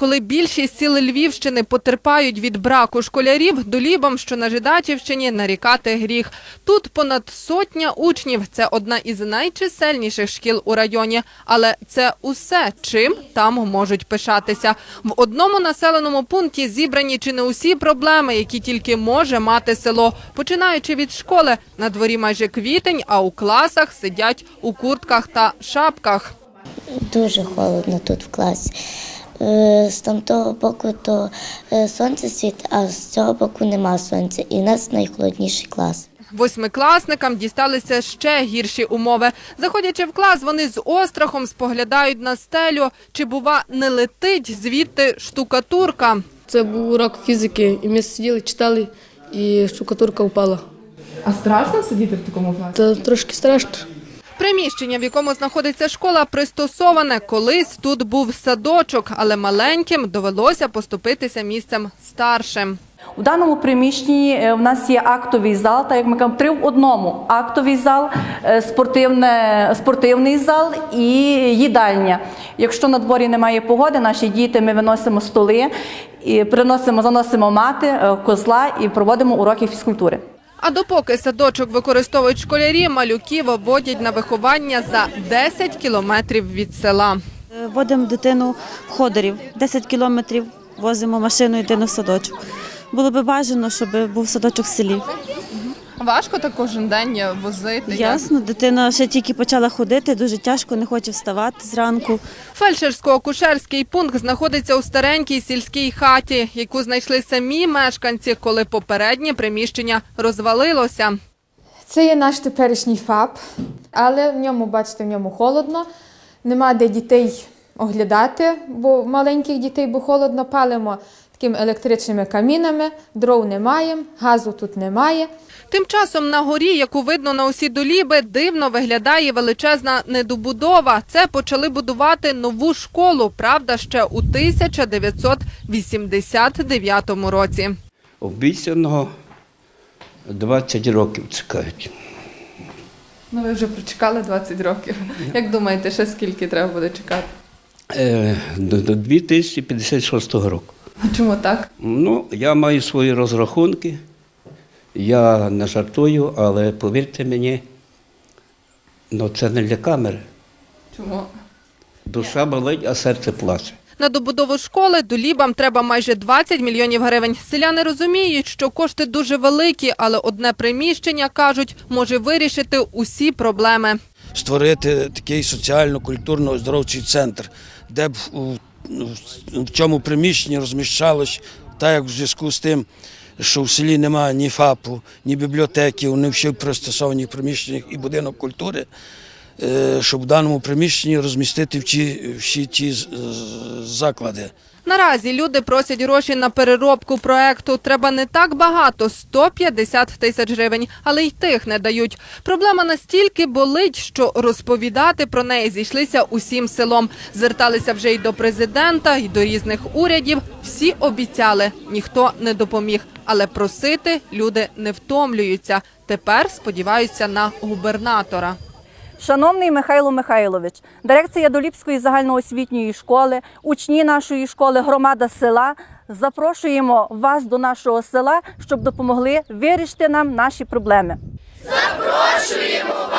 Коли більшість сіл Львівщини потерпають від браку школярів, долібам, що на Жидачівщині, нарікати гріх. Тут понад сотня учнів. Це одна із найчисельніших шкіл у районі. Але це усе, чим там можуть пишатися. В одному населеному пункті зібрані чи не усі проблеми, які тільки може мати село. Починаючи від школи, на дворі майже квітень, а у класах сидять у куртках та шапках. Дуже холодно тут в класі. Е, З тамтого боку то е, сонце світить, а з цього боку нема сонця. І в нас найхолодніший клас. Восьмикласникам дісталися ще гірші умови. Заходячи в клас, вони з острахом споглядають на стелю, чи бува не летить звідти штукатурка. Це був урок фізики, і ми сиділи, читали, і штукатурка впала. А страшно сидіти в такому класі? Це трошки страшно. Приміщення, в якому знаходиться школа, пристосоване. Колись тут був садочок, але маленьким довелося поступитися місцем старшим. У даному приміщенні е, в нас є актовий зал, так як ми кажемо, три в одному. Актовий зал, е, спортивний зал і їдальня. Якщо на дворі немає погоди, наші діти ми виносимо столи, і приносимо, заносимо мати, е, козла і проводимо уроки фізкультури. А допоки садочок використовують школярі, малюків обводять на виховання за 10 кілометрів від села. Е, Водимо дитину в ходорів 10 кілометрів, возимо машину, дитину в садочок. Було би бажано, щоб був садочок в селі. Важко так кожен день возити. Ясно, дитина ще тільки почала ходити, дуже тяжко, не хоче вставати зранку. Фельдшерсько-акушерський пункт знаходиться у старенькій сільській хаті, яку знайшли самі мешканці, коли попереднє приміщення розвалилося. Це є наш теперішній ФАП, але в ньому, бачите, в ньому холодно. Нема де дітей оглядати, бо маленьких дітей, бо холодно палимо такими електричними камінами, дров немає, газу тут немає. Тим часом на горі, яку видно на усі доліби, дивно виглядає величезна недобудова. Це почали будувати нову школу, правда, ще у 1989 році. Обіцяного 20 років чекають. Ну, ви вже прочекали 20 років. Як думаєте, ще скільки треба буде чекати? Е, До до 2056 року. А чому так? Ну, я маю свої розрахунки. Я не жартую, але повірте мені, ну це не для камери. Чому? Душа болить, а серце плаче. На добудову школи долібам треба майже 20 мільйонів гривень. Селяни розуміють, що кошти дуже великі, але одне приміщення, кажуть, може вирішити усі проблеми. створити такий соціально-культурно-оздоровчий центр, де б у, в цьому приміщенні розміщалось, так як в зв'язку з тим, що в селі немає ні ФАПу, ні бібліотеки, вони всі пристосовані приміщеннях і будинок культури, е, щоб в даному приміщенні розмістити всі, всі ті заклади. Наразі люди просять гроші на переробку проекту. Треба не так багато 150 тисяч гривень, але й тих не дають. Проблема настільки болить, що розповідати про неї зійшлися усім селом. Зверталися вже й до президента, і до різних урядів. Всі обіцяли, ніхто не допоміг. Але просити люди не втомлюються. Тепер сподіваються на губернатора. Шановний Михайло Михайлович, дирекція Доліпської загальноосвітньої школи, учні нашої школи, громада села. Запрошуємо вас до нашого села, щоб допомогли вирішити нам наші проблеми. Запрошуємо!